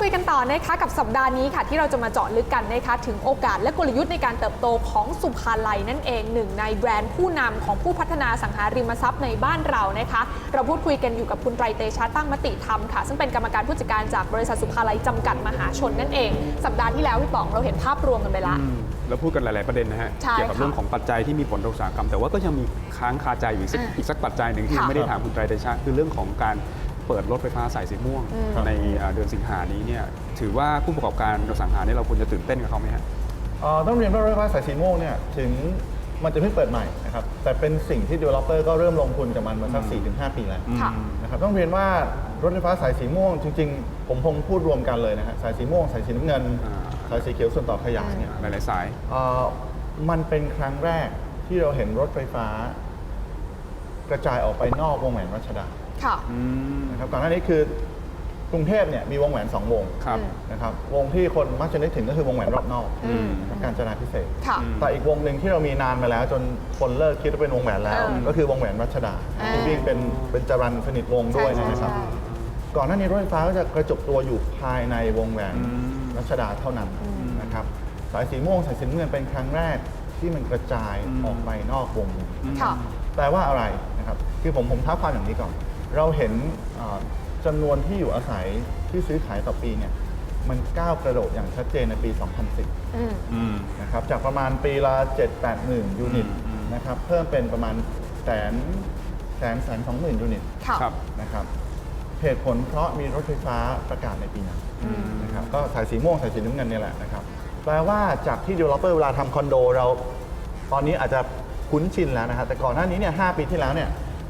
คุยกันต่อนะคะกับสัปดาห์นี้ค่ะ ที่เราจะมาเจาะลึกกันนะคะถึงโอกาสและกลยุทธ์ในการเติบโตของสุภาลัยนั่นเองหนึ่งในแบรนด์ผู้นำของผู้พัฒนาสังหาริมทรัพย์ในบ้านเรานะคะ เราพูดคุยกันอยู่กับคุณไตรเตชะตั้งมติธรรมค่ะ ซึ่งเป็นกรรมการผู้จัดการจากบริษัทสุภาลัยจำกัดมหาชนนั่นเอง สัปดาห์ที่แล้วพี่ป๋องเราเห็นภาพรวมกันไปละอืมแล้วพูดกันหลาย ๆ ประเด็นนะฮะใช่เกี่ยวกับค่ะเรื่องของปัจจัยที่มีผลต่ออุตสาหกรรม แต่ว่าก็ยังมีค้างคาใจอยู่อีกสักอ่าอีกสักปัจจัยหนึ่งที่ค่ะยังไม่ได้ถามคุณไตรเดชะคือเรื่องของการ เปิดรถไฟฟ้าสายสีม่วงอืมในเอ่อเดือนสิงหานี้เนี่ยถือว่าผู้ประกอบการอสังหาเนี่ยเราควรจะตื่นเต้นกับเขาไหมฮะเอ่อต้องเรียนว่ารถไฟฟ้าสายสีม่วงเนี่ยถึงมันจะเพิ่งเปิดใหม่นะครับแต่เป็นสิ่งที่ developer ก็เริ่มลงทุนกับมันมาสัก4-5 ปีแล้วค่ะนะครับต้องเรียนว่ารถไฟฟ้าสายสีม่วงจริง ๆ ผมคงพูดรวมกันเลยนะฮะสายสีม่วง สายสีน้ำเงินอ่าสายสีเขียวส่วนต่อขยายเนี่ยหลายๆสายเอ่อมันเป็นครั้งแรกที่เราเห็นรถไฟฟ้า กระจายออกไปนอกวงแหวนรัชดาค่ะ อืมนะครับก่อนหน้านี้คือกรุงเทพเนี่ยมีวงแหวนสองวงครับอืมนะครับวงที่คนมักจะนึกถึงก็คือวงแหวนรอบนอกอืม นะครับการจนาพิเศษกค่ะ แต่อีกวงหนึ่งที่เรามีนานมาแล้ว จนคนเลิกคิดว่าเป็นวงแหวนแล้วอ่าก็คือวงแหวนรัชดาอ่า ที่วิ่งเป็นเป็นจรันสนิทวงศ์ด้วยใช่นะครับ ใช่ ก่อนหน้านี้รถไฟฟ้าก็จะกระจกตัวอยู่ภายในวงแหวนอืม รัชดาเท่านั้นนะครับสายสีม่วงสายสีน้ำเงินเป็นครั้งแรกที่มันกระจายอืมออกไปนอกวง ค่ะแปลว่าอะไรนะ ครับคือผมผมท้าความอย่างนี้ก่อน เราเห็นเอ่อจำนวนที่อยู่อาศัยที่ซื้อขายต่อปีเนี่ยมันก้าวกระโดดอย่างชัดเจนในปี 2010 อืม อืม นะครับจากประมาณปีละ7 8หมื่นยูนิตอืม นะครับเพิ่มเป็นประมาณแสนแสนแสนสองหมื่นยูนิต ค่ะ ครับ นะครับเหตุผลเพราะมีรถไฟฟ้าประกาศในปีนั้นอืมนะครับก็สายสีม่วงสายสีน้ำเงินเนี่ยแหละนะครับแปลว่าจากที่ developer เวลาทำคอนโดเรา ตอนนี้อาจจะคุ้นชินแล้วนะครับแต่ก่อนหน้านี้เนี่ยหปีที่แล้วเนี่ย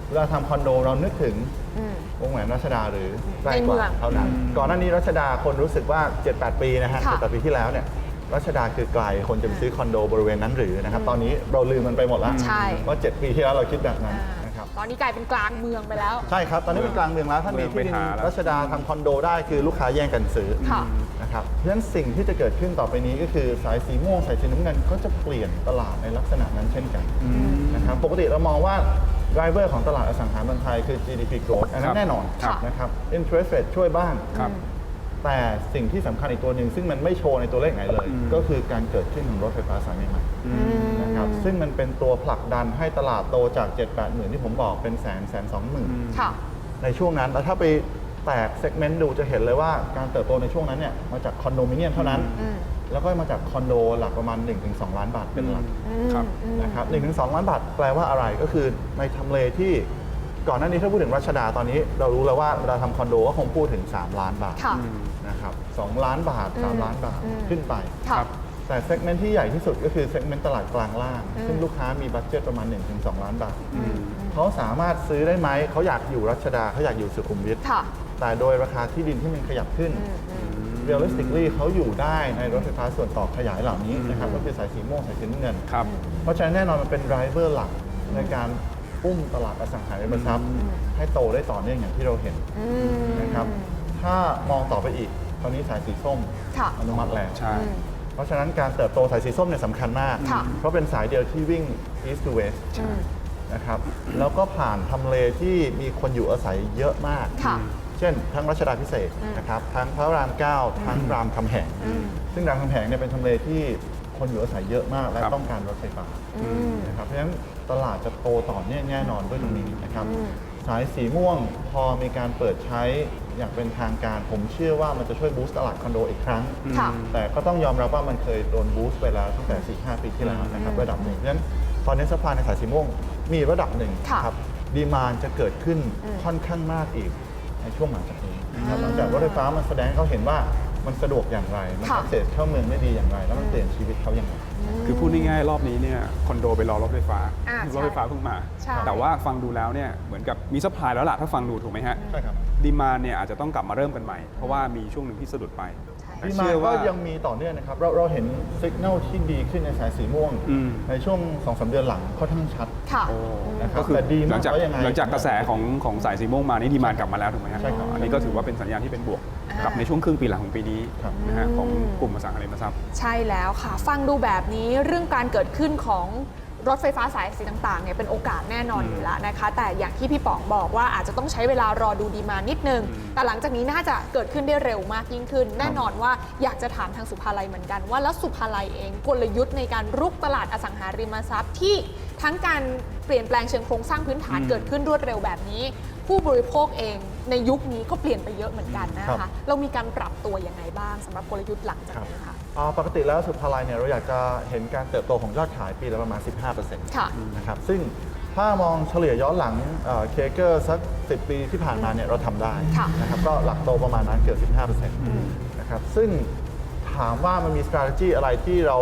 เวลาทำคอนโดเรานึกถึงอืม วงแหวนรัชดาหรือใกล้ในกเมืว่าองเท่านั้นอืมก่อนหน้านี้รัชดาคนรู้สึกว่า 7-8 ปีนะฮะค่ะเจ็ดแปดปีที่แล้วเนี่ยรัชดาคือไกลคนจะไปซื้อคอนโดบริเวณนั้นหรือนะครับตอนนี้เราลืมมันไปหมดแล้วใช่ ว่า 7 ปีที่แล้วเราคิดแบบนั้นอ่านะครับ ตอนนี้กลายเป็นกลางเมืองไปแล้ว ใช่ครับ ตอนนี้เป็นกลางเมืองแล้วถ้ามีที่ดินเมืองไปหาแล้วรัชดาทำคอนโดได้คือลูกค้าแย่งกันซื้อค่ะ นะครับเพราะฉะนั้นสิ่งที่จะเกิดขึ้นต่อไปนี้ก็คือสายสีม่วงสายสีน้ำเงินก็จะเปลี่ยนตลาดในลักษณะนั้นเช่นกันนะครับปกติเรามองว่า driver ของตลาดอสังหาริมทรัพย์ไทยคือ GDP growth อันนั้ครันบแน่นอนค่ะนะครับ interest rate ช่วยบ้าง ครับแต่สิ่งที่สำคัญอีกตัวหนึ่งซึ่งมันไม่โชว์ในตัวเลขไหนเลย อืม ก็คือการเกิดขึ้นของรถไฟฟ้าสายใหม่อืมๆนะครับซึ่งมันเป็นตัวผลักดันให้ตลาดโตจาก 7 8หมื่นที่ผมบอกเป็นแสนแสนสองหมื่นค่ะ ในช่วงนั้น แล้วถ้าไปแตกเซกเมนต์ดูจะเห็นเลยว่าการเติบโตในช่วงนั้นเนี่ยมาจากคอนโดมิเนียมเท่านั้น อืม แล้วก็มาจากคอนโดหลักประมาณ 1-2 ล้านบาทเป็นหลักอืมครับ อืม นะครับ1-2ล้านบาทแปลว่าอะไรก็คือในทำเลที่ก่อนหน้านี้ถ้าพูดถึงรัชดาตอนนี้เรารู้แล้วว่าเวลาทำคอนโดก็คงพูดถึง 3 ล้านบาทค่ะ นะครับ2ล้านบาท อืม3 ล้านบาทอืม ขึ้นไป ค่ะ แต่เซกเมนต์ที่ใหญ่ที่สุดก็คือเซกเมนต์ตลาดกลางล่าง อืม ซึ่งลูกค้ามีบัตเจ็ตประมาณ 1-2 ล้านบาท อืมเขาสามารถซื้อได้ไหม เขาอยากอยู่รัชดาเขาอยากอยู่สุขุมวิทค่ะ แต่โดยราคาที่ดินที่มันขยับขึ้น อืมอืม realistically เขาอยู่ได้ในรถไฟฟ้าส่วนต่อขยายเหล่านี้นะครับอืมก็คือสายสีม่วงสายสีน้ำเงิน ครับ เพราะฉะนั้นแน่นอนมันเป็น driver หลักในการอุ้มตลาดอสังหาริมทรัพย์ ให้โตได้ต่อเนื่องอย่างที่เราเห็นอืม นะครับถ้ามองต่อไปอีกตอนนี้สายสีส้มค่ะ อนุมัติแล้วใช่ อืม เพราะฉะนั้นการเติบโตสายสีส้มเนี่ยสำคัญมาก ค่ะ เพราะเป็นสายเดียวที่วิ่ง east to west อืมนะครับแล้วก็ผ่านทำเลที่มีคนอยู่อาศัยเยอะมาก ค่ะ เช่น ทั้งรัชดาพิเศษกอืมนะครับทั้งพระรามเก้าทั้งรามคำแหงอืมซึ่งรามคำแหงเนี่ยเป็นทำเลที่คนอยู่อาศัยเยอะมาก และครับต้องการรถไฟฟ้าอืมนะครับเพราะฉะนั้นตลาดจะโตต่อเนื่องแน่นอนด้วยตรงนี้นะครับอืมสายสีม่วงพอมีการเปิดใช้อย่างเป็นทางการผมเชื่อว่ามันจะช่วยบูสต์ตลาดคอนโดอีกครั้ง ค่ะ แต่ก็ต้องยอมรับว่ามันเคยโดนบูสต์ไปแล้วตั้งแต่ 4-5 ปีที่แล้วนะครับอืมระดับหนึ่งเพราะฉะนั้นตอนนี้สปายในสายสีม่วงมีระดับหนึ่งค่ะครับดีมานจะเกิดขึ้นอืมค่อนข้างมากอีกใน ช่วงหลังจากนี้นะครับหลังจากรถไฟฟ้ามันแสดงให้เขาเห็นว่ามันสะดวกอย่างไร มันค่ะอักเสบเข้าเมืองได้ดีอย่างไร แล้วมันเปลี่ยนชีวิตเขาอย่างไร คือพูดง่ายๆรอบนี้เนี่ยคอนโดไปรอรถไฟฟ้าอ่ารถไฟฟ้าเพิ่งมา ใช่ แต่ว่าฟังดูแล้วเนี่ยเหมือนกับมีซัพพลายแล้วล่ะถ้าฟังดูถูกไหมฮะใช่ครับ ดีมานเนี่ยอาจจะต้องกลับมาเริ่มกันใหม่ เพราะว่ามีช่วงหนึ่งที่สะดุดไปใช่แต่ ดีมาเชื่อก็ว่ายังมีต่อเนื่องนะครับ เราเราเห็นสัญญาณที่ดีขึ้นในสายสีม่วง อืม ในช่วง2อสเดือนหลังค่อนข้างชัด ค่ะโอ้นะครับก็คือแต่ดีหมาลักงจากแล้วยังไง หลังจากกระแสของของสายสีม่วงมานี่ดีมานกลับมาแล้วถูกไหมฮะใช่ครับ อันนี้ก็ถือว่าเป็นสัญญาณที่เป็นบวกอ่ากักับในช่วงครึ่งปีหลังของปีนี้ครับ นะฮะอืมของกลุ่มอสังหาริมทรัพย์ ใช่แล้วค่ะ ฟังดูแบบนี้เรื่องการเกิดขึ้นของ รถไฟฟ้าสายสีต่างๆเนี่ยเป็นโอกาสแน่นอนอยู่แล้วนะคะ แต่อย่างที่พี่ป๋องบอกว่าอาจจะต้องใช้เวลารอดูดีมานิดนึง แต่หลังจากนี้น่าจะเกิดขึ้นได้เร็วมากยิ่งขึ้น แน่นอนว่าอยากจะถามทางสุภาลัยเหมือนกันว่าแล้วสุภาลัยเองกลยุทธ์ในการรุกตลาดอสังหาริมทรัพย์ที่ทั้งการเปลี่ยนแปลงเชิงโครงสร้างพื้นฐานอืมเกิดขึ้นรวดเร็วแบบนี้ ผู้บริโภคเองในยุคนี้ก็เปลี่ยนไปเยอะเหมือนกันนะครัคะบเรามีการปรับตัวยังไงบ้างสำหรับกลยุทธ์หลังจากนี้ค่ะ อ่าปกติแล้วสุภาลัยเนี่ยเราอยากจะเห็นการเติบโตของยอดขายปีละประมาณ 15%ค่ะนะครับซึ่งถ้ามองเฉลี่ยย้อนหลังเคเกอร์สัก 10 ปีที่ผ่านมาเนี่ยเราทำได้ค่ะ นะครับก็หลักโตประมาณนั้นเกือบ15%นะครับซึ่งถามว่ามันมี strategy อะไรที่เรา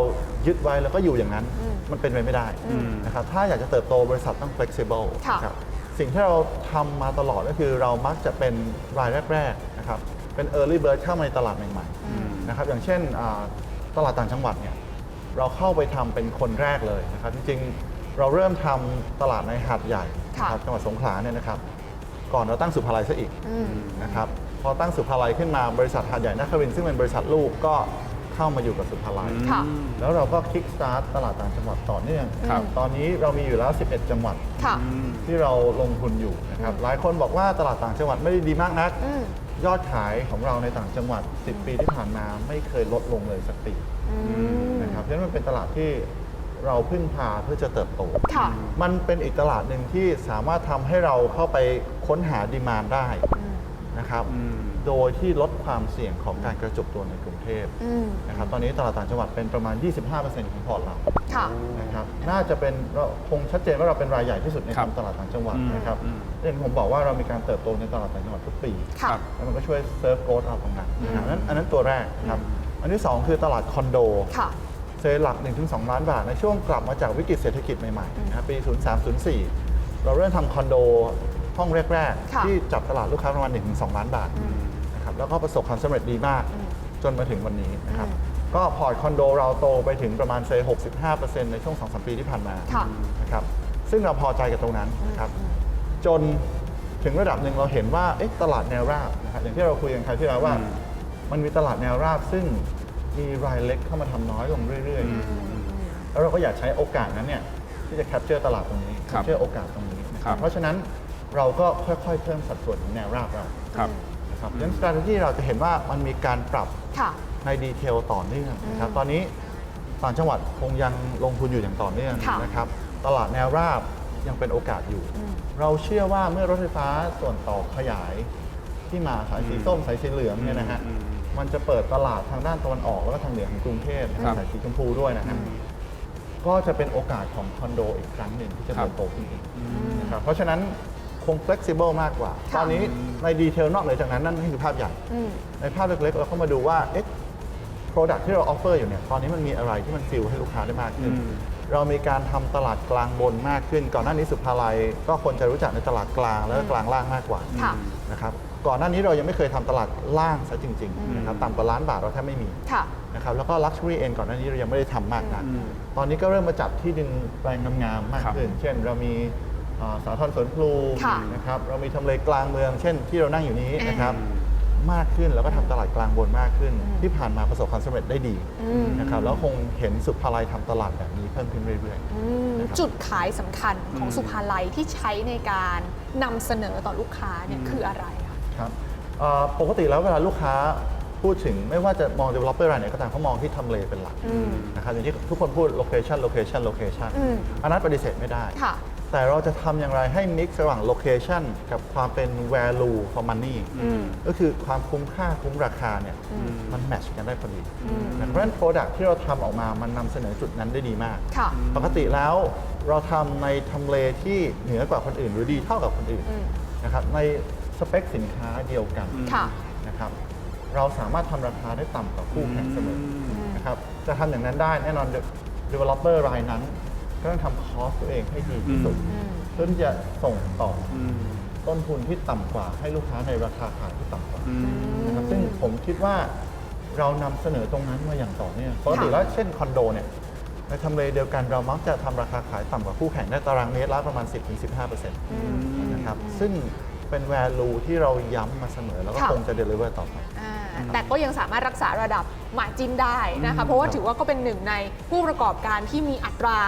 ยึดไว้แล้วก็อยู่อย่างนั้นมันเป็นไปไม่ได้นะครับถ้าอยากจะเติบโตบริษัทต้อง flexible ค่ะนะครับ สิ่งที่เราทำมาตลอดก็คือเรามักจะเป็นรายแรก ๆ นะครับ เป็น early bird เข้ามาในตลาดใหม่ ๆ นะครับอย่างเช่นอ่าตลาดต่างจังหวัดเนี่ยเราเข้าไปทำเป็นคนแรกเลยนะครับจริงๆเราเริ่มทำตลาดในหาดใหญ่ค่ะนะครับจังหวัดสงขลาเนี่ยนะครับ ก่อนเราตั้งสุภาลัยซะอีกอืมนะครับพอตั้งสุภาลัยขึ้นมาบริษัทหาดใหญ่นครินทร์ซึ่งเป็นบริษัทลูกก็เข้ามาอยู่กับสุภาลัยค่ะแล้วเราก็คิกสตาร์ตตลาดต่างจังหวัดต่อเนื่องครับตอนนี้เรามีอยู่แล้ว 11 จังหวัดค่ะที่เราลงทุนอยู่นะครับหลายคนบอกว่าตลาดต่างจังหวัดไม่ได้ดีมากนักอืม ยอดขายของเราในต่างจังหวัด 10 ปีที่ผ่านมาไม่เคยลดลงเลยสักปีอืม นะครับเพราะฉะนั้นมันเป็นตลาดที่เราพึ่งพาเพื่อจะเติบโต ค่ะ มันเป็นอีกตลาดหนึ่งที่สามารถทำให้เราเข้าไปค้นหาดีมานได้ นะครับอืมโดยที่ลดความเสี่ยงของการกระจุกตัวในกรุงเทพอืมนะครับตอนนี้ตลาดต่างจังหวัดเป็นประมาณ 25%ของพอร์ตเรา ค่ะ นะครับน่าจะเป็นเราคงชัดเจนว่าเราเป็นรายใหญ่ที่สุดในครับตลาดต่างจังหวัดอืมนะครับอืม เรื่องผมบอกว่าเรามีการเติบโตในตลาดต่างจังหวัดทุกปี ค่ะ ครับ แล้วมันก็ช่วยเซิร์ฟโกรทเราตรงนั้นนะครับอันนั้นอันนั้นตัวแรกนะครับอันที่สองคือตลาดคอนโดค่ะ เซหลัก 1-2 ล้านบาท ในช่วงกลับมาจากวิกฤตเศรษฐกิจใหม่ๆนะครับปี 03-04 เราเริ่มทำคอนโด ห้องแรก ค่ะ ๆ ที่จับตลาดลูกค้าประมาณ1-2 ล้านบาทนะครับแล้วก็ประสบความสำเร็จดีมากจนมาถึงวันนี้นะครับก็พอร์ตคอนโดเราโตไปถึงประมาณเซ65%ในช่วง 2-3 ปีที่ผ่านมา ค่ะ นะครับซึ่งเราพอใจกับตรงนั้นนะครับจนถึงระดับหนึ่งเราเห็นว่าเอ๊ะตลาดแนวราบนะครับอย่างที่เราคุยกันคราวที่แล้วว่ามันมีตลาดแนวราบซึ่งมีรายเล็กเข้ามาทำน้อยลงเรื่อยๆ แล้วเราก็อยากใช้โอกาสนั้นเนี่ยที่จะแคปเจอร์ตลาดตรงนี้ครับแคปเจอร์โอกาสตรงนี้นะคครัรับบเพราะฉะนั้น เราก็ค่อยๆ เพิ่มสัดส่วนของแนวราบเรา ครับ นะครับดังนั้น strategy เราจะเห็นว่ามันมีการปรับค่ะ ในดีเทลต่อเนื่องนะครับตอนนี้ต่างจังหวัดคงยังลงทุนอยู่อย่างต่อเนื่องค่ะนะครับ ตลาดแนวราบยังเป็นโอกาสอยู่เราเชื่อว่าเมื่อรถไฟฟ้าส่วนต่อขยายที่มาสายสีส้มสายสีเหลืองเนี่ยนะฮะ อืมมันจะเปิดตลาดทางด้านตะวันออกแล้วก็ทางเหนือของกรุงเทพนะคครัรับบสายสีชมพูด้วยนะครับก็จะเป็นโอกาสของคอนโดอีกครั้งหนึ่งที่จะครับเติบโตขึ้นอีก นะครับเพราะฉะนั้น คง flexible มากกว่าค่ะตอนนี้ในดีเทลนอกเหนือจากนั้นนั่นคือภาพใหญ่อืมในภาพเล็กๆ เราก็มาดูว่าเอ๊ะ product ที่เรา offer อยู่เนี่ย ตอนนี้มันมีอะไรที่มันฟิลให้ลูกค้าได้มากขึ้นอืมเรามีการทำตลาดกลางบนมากขึ้น ก่อนหน้านี้สุภาลัยก็คนจะรู้จักในตลาดกลางแล้วก็กลางล่างมากกว่าค่ะนะครับก่อนหน้านี้เรายังไม่เคยทำตลาดล่างซะจริงๆนะครับต่ำกว่าล้านบาทเราแทบไม่มีค่ะนะครับแล้วก็ luxury end ก่อนหน้านี้เรายังไม่ได้ทำมากนักอืมตอนนี้ก็เริ่มมาจับที่ดินแปลงงามๆมากครับขึ้น เช่น เรามีอ่า สาทรสวนพลูค่ะนะครับเรามีทำเลกลางเมือง เช่นที่เรานั่งอยู่นี้นะครับอืมมากขึ้นแล้วก็ทำตลาดกลางบนมากขึ้น ที่ผ่านมาประสบความสำเร็จได้ดีอืม นะครับแล้วคงเห็นสุภาลัยทำตลาดแบบนี้เพิ่มขึ้นเรื่อย อืมนะครับ จุดขายสำคัญของอืมสุภาลัยที่ใช้ในการนำเสนอต่อลูกค้าเนี่ยคืออะไรคะ ๆครับเอ่อปกติแล้วเวลาลูกค้าพูดถึงไม่ว่าจะมอง developer รายไหนก็ตามเขามองที่ทำเลเป็นหลักอืมนะครับอย่างที่ทุกคนพูด location location location อืมอันนั้นปฏิเสธไม่ได้ ค่ะ แต่เราจะทำอย่างไรให้ mix ระหว่าง location กับความเป็น value for money อืมก็คือความคุ้มค่าคุ้มราคาเนี่ยอืมมันแมทช์กันได้พอดีอืมเพราะฉะนั้น product ที่เราทำออกมามันนำเสนอจุดนั้นได้ดีมาก ค่ะ ปกติแล้วเราทำในทำเลที่เหนือกว่าคนอื่น หรือดีเท่ากับคนอื่นอืมนะครับในสเปคสินค้าเดียวกันค่ะ นะครับเราสามารถทำราคาได้ต่ำกว่าคู่แข่งเสมอนะครับจะทำอย่างนั้นได้แน่นอน developer รายนั้น ก็ต้องทำคอสตัวเองให้ดีที่สุดอืมเพื่อที่จะส่งต่ออืมต้นทุนที่ต่ำกว่า ให้ลูกค้าในราคาขายที่ต่ำกว่าอืมนะครับซึ่งผมคิดว่าเรานำเสนอตรงนั้นมาอย่างต่อเนื่องปกติแล้วเช่นคอนโดเนี่ยในทำเลเดียวกันเรามักจะทำราคาขายต่ำกว่าคู่แข่งได้ตารางเมตรละประมาณ 10-15%นะครับซึ่งเป็น value ที่เราย้ำมาเสมอแล้วก็ค่ะ คงจะ deliver ต่อไป อ่าแต่ก็ยังสามารถรักษาระดับมาจินได้นะคะ เพราะว่าถือว่าก็เป็นหนึ่งในผู้ประกอบการที่มีอัตรา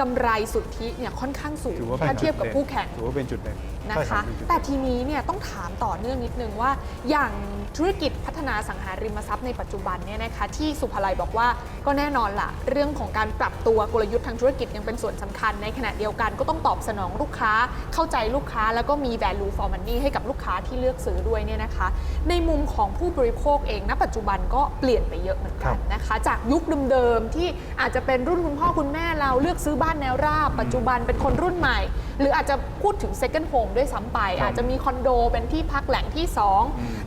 กำไรสุทธิเนี่ยค่อนข้างสูง ถือว่าเป็นถ้าเทียบกับจุดด่นคู่แข่ง ถือว่าเป็นจุดเด่น นะใช่ครัคะบ แต่ทีนี้เนี่ยต้องถามต่อเนื่องนิดนึงว่า อย่างธุรกิจพัฒนาสังหาริมทรัพย์ในปัจจุบันเนี่ยนะคะที่สุภาลัยบอกว่าก็แน่นอนละเรื่องของการปรับตัวกลยุทธ์ทางธุรกิจยังเป็นส่วนสำคัญ ในขณะเดียวกันก็ต้องตอบสนองลูกค้าเข้าใจลูกค้า แล้วก็มี value for money ให้กับลูกค้าที่เลือกซื้อด้วยเนี่ยนะคะ ในมุมของผู้บริโภคเองณปัจจุบันก็เปลี่ยนไปเยอะเหมือนกันนะคะจากยุคเดิมๆที่อาจจะเป็นรุ่นคุณพ่อคุณแม่เราเลือกซื้อบ้านแนวราบ ปัจจุบันเป็นคนรุ่นใหม่หรืออาจจะพูดถึง second home ด้วยซ้ำไปอาจจะมีคอนโดเป็นที่พักแหล่งที่สอง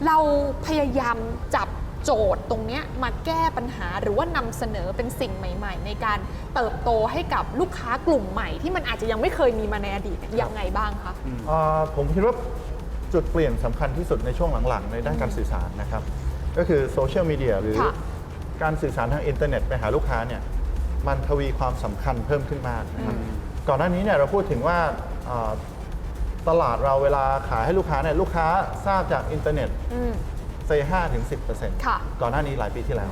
เราพยายามจับโจทย์ตรงเนี้ยมาแก้ปัญหาหรือว่านำเสนอเป็นสิ่งใหม่ ๆ ในการเติบโตให้กับลูกค้ากลุ่มใหม่ ที่มันอาจจะยังไม่เคยมีมาในอดีตเนี่ยยังไงบ้างคะ เอ่อผมคิดว่าจุดเปลี่ยนสำคัญที่สุดในช่วงหลังๆ ในด้านการสื่อสารนะครับ ก็คือโซเชียลมีเดียหรือค่ะการสื่อสารทางอินเทอร์เน็ตไปหาลูกค้าเนี่ยมันทวีความสำคัญเพิ่มขึ้นมากนะครับ ก่อนหน้านี้เนี่ยเราพูดถึงว่าเอ่อตลาดเราเวลาขายให้ลูกค้าเนี่ยลูกค้าทราบจากอินเทอร์เน็ตอืมเซห้าถึงสิค่ะก่อนหน้านี้หลายปีที่แล้ว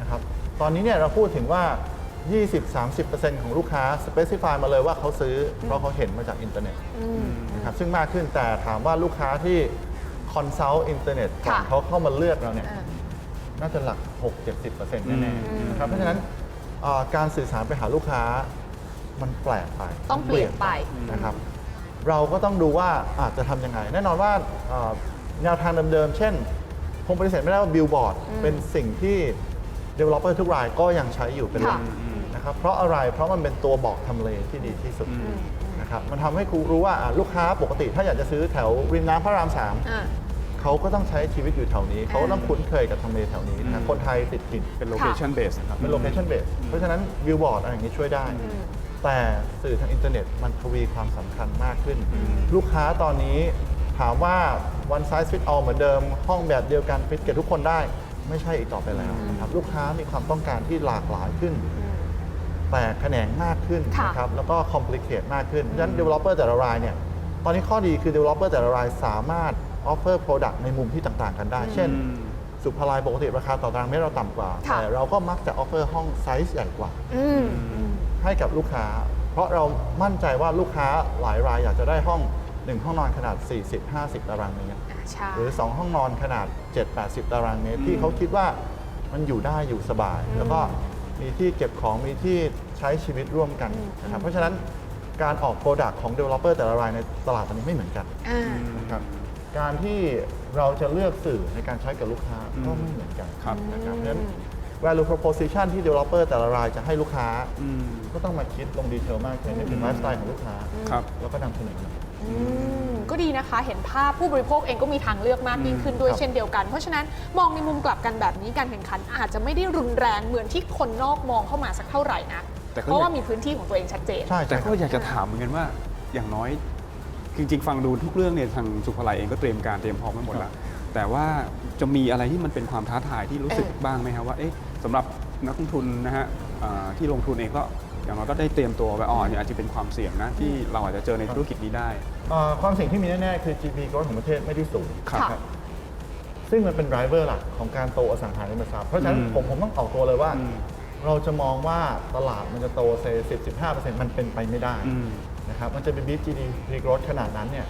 นะครับตอนนี้เนี่ยเราพูดถึงว่า 20-30%ของลูกค้าสเปซิฟายมาเลยว่าเขาซื้อเพราะเขาเห็นมาจากอินเทอร์เน็ตอืมนะครับซึ่งมากขึ้นแต่ถามว่าลูกค้าที่คอนซัลท์อินเทอร์เน็ตก่อนค่ะเขาเข้ามาเลือกเราเนี่ยอ่าน่าจะหลัก 6-70%แน่อืมๆนะครับเพราะฉะนั้นเอ่อการสื่อสารไปหาลูกค้า มันแปลกไปต้องเปลี่ยนไปนะครับ เราก็ต้องดูว่าอาจจะทำยังไง แน่นอนว่าเอ่อแนวทางเดิมๆ เช่น คงปฏิเสธไม่ได้ว่าบิลบอร์ดเป็นสิ่งที่ Developer ทุกรายก็ยังใช้อยู่เป็นหลักค่ะนะครับ เพราะอะไรเพราะมันเป็นตัวบอกทำเลที่ดีที่สุดนะครับมันทำให้ครูรู้ว่าอะลูกค้าปกติถ้าอยากจะซื้อแถวริมน้ำพระรามสามอ่าเขาก็ต้องใช้ชีวิตอยู่แถวนี้ เขาก็ต้องคุ้นเคยกับทำเลแถวนี้นะคนไทยติดถิ่นเป็น location base นะครับเป็นโลเคชันเบสเพราะฉะนั้นวิวบอร์ดอะไรอย่างนี้ช่วยได้ แต่สื่อทางอินเทอร์เน็ตมันทวีความสำคัญมากขึ้น ลูกค้าตอนนี้ถามว่า one size fit all เหมือนเดิม ห้องแบบเดียวกันฟิตกับทุกคนได้ ไม่ใช่อีกต่อไปแล้วนะครับลูกค้ามีความต้องการที่หลากหลายขึ้น แต่แขนงมากขึ้นค่ะ นะครับแล้วก็ complicate มากขึ้นเพราะฉะนั้น developer แต่ละรายเนี่ยตอนนี้ข้อดีคือ developer แต่ละรายสามารถ offer product ในมุมที่ต่างๆ กันได้ เช่นอืมสุภาลัยปกติราคาต่อตารางเมตรเราต่ำกว่า ค่ะ แต่เราก็มักจะ offer ห้องไซส์ใหญ่กว่า อืม ให้กับลูกค้า เพราะเรามั่นใจว่าลูกค้าหลายรายอยากจะได้ห้อง 1 ห้องนอนขนาด 40-50 ตารางเมตร อ่าใช่ หรือ 2 ห้องนอนขนาด 7-80 ตารางเมตร ที่เขาคิดว่ามันอยู่ได้อยู่สบายแล้วก็มีที่เก็บของมีที่ใช้ชีวิตร่วมกันนะครับ เพราะฉะนั้นการออกโปรดักต์ของ Developer แต่ละรายในตลาดตอนนี้ไม่เหมือนกันอ่านะครับการที่เราจะเลือกสื่อในการใช้กับลูกค้าก็ไม่เหมือนกันครับ นะครับเพราะฉะนั้น value proposition ที่ developer แต่ละรายจะให้ลูกค้า อืม ก็ต้องมาคิดลงดีเทลมากขึ้นในถึงไลฟ์สไตล์ของลูกค้า ครับ แล้วก็นำเสนอ อืมก็ดีนะคะ เห็นภาพผู้บริโภคเองก็มีทางเลือกมากยิ่งขึ้นด้วยครับเช่นเดียวกัน เพราะฉะนั้นมองในมุมกลับกันแบบนี้การแข่งขันอาจจะไม่ได้รุนแรงเหมือนที่คนนอกมองเข้ามาสักเท่าไหร่นะ แต่ก็ เพราะว่ามีพื้นที่ของตัวเองชัดเจน ใช่แต่ใช่คก็รับ อยากจะถามเหมือนกันว่าอย่างน้อย จริง ๆ ฟังดูทุกเรื่องเนี่ยทางสุภาลัยเองก็เตรียมการเตรียมพร้อมไว้หมดแล้ว แต่ว่า จะมีอะไรที่มันเป็นความท้าทายที่รู้สึกเออบ้างไหมครับว่าเอ๊ะสำหรับนักลงทุนนะฮะอ่าที่ลงทุนเองก็อย่างน้อยก็ได้เตรียมตัวไว้อ่อนเนี่ยอาจจะเป็นความเสี่ยงนะที่เราอาจจะเจอในธุรกิจนี้ได้เอ่อความสิ่งที่มีแน่ๆคือ GDP growth ของประเทศไม่ได้สูงครับค่ะครับซึ่งมันเป็น driver หลักของการโตอสังหาริมทรัพย์เพราะฉะนั้นอืมผมผมต้องออกตัวเลยว่าอืมเราจะมองว่าตลาดมันจะโตเซ10 15มันเป็นไปไม่ได้อืมนะครับมันจะเป็น big GDP growth ขนาดนั้นเนี่ย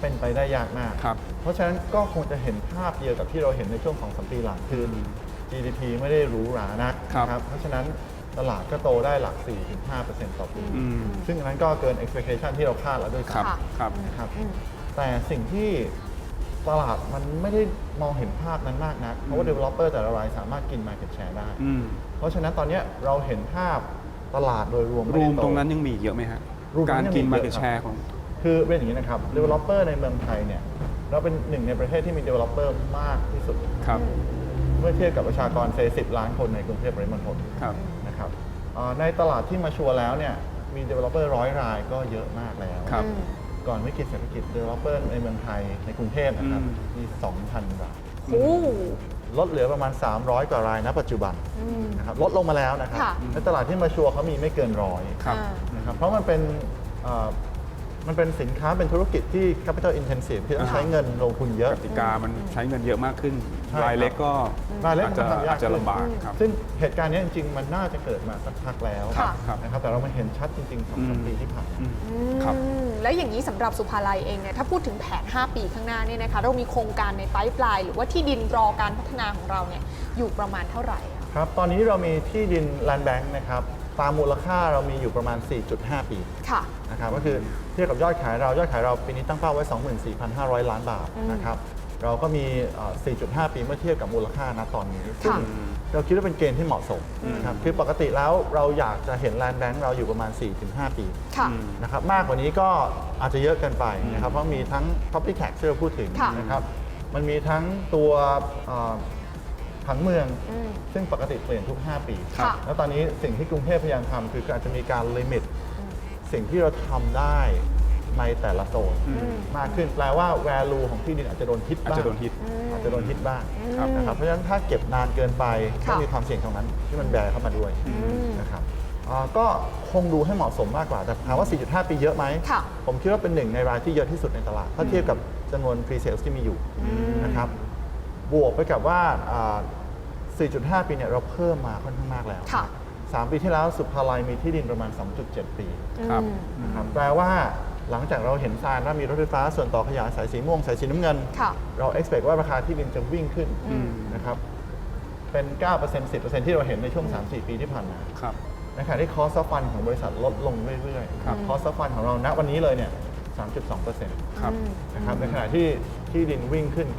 เป็นไปได้ยากมาก ครับ เพราะฉะนั้นก็คงจะเห็นภาพเดียวกับที่เราเห็นในช่วงของสปีหลังคือ GDP ไม่ได้หรูหรานักครับนะเพราะฉะนั้นตลาดก็โตได้หลัก 4-5%ต่อปี อืม ซึ่งอันนั้นก็เกิน expectation ที่เราคาดแล้วด้วยครับ ซ้ำค่ะครับ นะครับแต่สิ่งที่ตลาดมันไม่ได้มองเห็นภาพนั้นมากนัก เพราะว่า developer แต่ละรายสามารถกิน market share ได้ อืมเพราะฉะนั้นตอนเนี้ยเราเห็นภาพตลาดโดยรวมไม่รูได้มโตรงนั้นยังมีอีกเยอะไหมฮะ รูมตรงนั้นการกินยังมีมาเยเก็อะตครับแชร์ของ คือเป็นอย่างนี้นะครับ developer ในเมืองไทยเนี่ยเราเป็นหนึ่งในประเทศที่มี developer มากที่สุด ครับ เมื่อเทียบกับประชากรเซ10ล้านคนในกรุงเทพปริมณฑลครับ นะครับเอ่อในตลาดที่มาชัวร์แล้วเนี่ยมี developer ร้อยรายก็เยอะมากแล้ว ครับ อืม ก่อนวิกฤตเศรษฐกิจ developer ในเมืองไทยในกรุงเทพนะครับอืม มี 2,000 ราย โอ้ลดเหลือประมาณ 300 กว่ารายณปัจจุบันอืม นะครับลดลงมาแล้วนะครับค่ะ ในตลาดที่มาชัวร์เขามีไม่เกินร้อยครับ อ่า นะครับเพราะมันเป็นเอ่อ มันเป็นสินค้าเป็นธุรกิจที่ capital intensive ที่ต้องใช้เงินลงทุนเยอะ กติกามันใช้เงินเยอะมากขึ้น ใช่รายเล็กก็รายเล็กอาจมันจะทำยาก อาจจะขึ้นลำบากครับ ซึ่งเหตุการณ์เนี้ยจริง ๆ มันน่าจะเกิดมาสักพักแล้วค่ะ ครับนะครับแต่เรามาเห็นชัดจริงๆสองสามอืม ปีที่ผ่านมาครับอืมแล้วอย่างนี้สำหรับสุภาลัยเองเนี่ยถ้าพูดถึงแผน 5 ปีข้างหน้าเนี่ยนะคะเรามีโครงการในไพป์ไลน์หรือว่าที่ดินรอการพัฒนาของเราเนี่ยอยู่ประมาณเท่าไหร่อะ ครับ ตอนนี้เรามีที่ดิน land bank นะครับ ตามมูลค่าเรามีอยู่ประมาณ 4.5 ปีค่ะ นะครับก็คือเทียบกับยอดขายเรายอดขายเราปีนี้ตั้งเป้าไว้ 24,500 ล้านบาทนะครับเราก็มีเอ่อ4.5 ปีเมื่อเทียบกับมูลค่าณตอนนี้ซึ่งค่ะเราคิดว่าเป็นเกณฑ์ที่เหมาะสมนะครับคือปกติแล้วเราอยากจะเห็น land bank เราอยู่ประมาณ 4-5 ปีค่ะนะครับมากกว่านี้ก็อาจจะเยอะเกินไปนะครับเพราะมีทั้ง property tax ที่เราพูดถึงค่ะนะครับมันมีทั้งตัว เอ่อผังเมือง อืม ซึ่งปกติเปลี่ยนทุก 5 ปี ค่ะ แล้วตอนนี้สิ่งที่กรุงเทพพยายามทำคืออาจจะมีการลิมิต สิ่งที่เราทำได้ในแต่ละโซนอืมมากขึ้นแปลว่า value ของที่ดินอาจจะโดนฮิตอาจบ้างจะโดนฮิต อาจจะโดนฮิตบ้างครับนะครับเพราะฉะนั้นถ้าเก็บนานเกินไปก็ค่ะ มีความเสี่ยงตรงนั้นที่มันแบร์เข้ามาด้วยมนะครับอ่าก็คงดูให้เหมาะสมมากกว่าแต่ถามว่า 4.5 ปีเยอะไหม ค่ะ ผมคิดว่าเป็นหนึ่งในรายที่เยอะที่สุดในตลาด ถ้าเทียบกับจำนวน pre-sales ที่มีอยู่นะครับ บวกไปกับว่าอ่า 4.5 ปีเนี่ยเราเพิ่มมาค่อนข้างมากแล้ว ค่ะ 3 ปีที่แล้วสุภาลัยมีที่ดินประมาณ 2.7 ปีครับ อืม นะครับแปลว่าหลังจากเราเห็นซานว่ามีรถไฟฟ้าส่วนต่อขยายสายสีม่วง สายสีน้ำเงิน ค่ะ เรา expect ว่าราคาที่ดินจะวิ่งขึ้นอืม นะครับเป็น 9% 10%ที่เราเห็นในช่วง 3-4 ปีที่ผ่านมา ครับ ในขณะที่ cost of fund ของบริษัทลดลงเรื่อยครับๆ cost of fund ของเราณวันนี้เลยเนี่ย 3.2%ครับนะครับ ในขณะที่ที่ดินวิ่งขึ้น 9%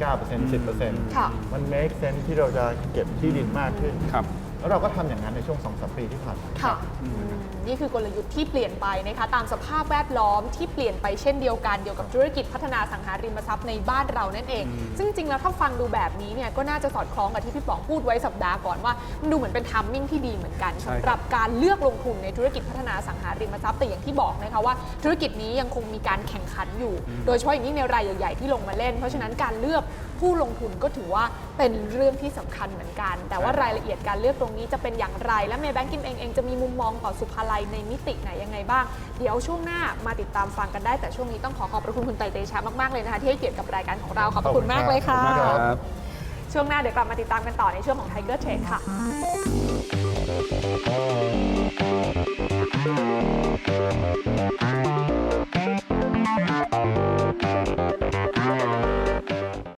10%ค่ะ มัน make sense ที่เราจะเก็บที่ดินมากขึ้น ครับ แล้วเราก็ทำอย่างนั้นในช่วง2-3ปีที่ผ่านมา ค่ะอืมนี่คือกลยุทธ์ที่เปลี่ยนไปนะคะ ตามสภาพแวดล้อมที่เปลี่ยนไปเช่นเดียวกันเกี่ยวกับธุรกิจพัฒนาสังหาริมทรัพย์ในบ้านเรานั่นเอง ซึ่งจริงๆแล้วถ้าฟังดูแบบนี้เนี่ยก็น่าจะสอดคล้องกับที่พี่ป๋องพูดไว้สัปดาห์ก่อนว่ามันดูเหมือนเป็นทัมมิ่งที่ดีเหมือนกันใช่ครับสำหรับการเลือกลงทุนในธุรกิจพัฒนาสังหาริมทรัพย์แต่อย่างที่บอกนะคะว่า ธุรกิจนี้ยังคงมีการแข่งขันอยู่ โดยเฉพาะอย่างยิ่งในรายใหญ่ๆที่ลงมาเล่น เพราะฉะนั้นการเลือกผู้ลงทุนก็ถือว่าเป็นเรื่องที่สำคัญเหมือนกัน แต่ว่าใช่ครับรายละเอียดการเลือกตงนี้จะเป็นอย่างไร และเมย์แบงกิมเองเองจะมีมุมมองต่อสุภาลัยในมิติไหนยังไงบ้าง เดี๋ยวช่วงหน้ามาติดตามฟังกันได้แต่ช่วงนี้ต้องขอขอบพระคุณคุณไตเตชะมากๆเลยนะคะที่ให้เกียรติกับรายการของเราขอบคุณมากเลยค่ะช่วงหน้าเดี๋ยวกลับมาติดตามกันต่อในช่วงของ Tiger Trade ค่ะ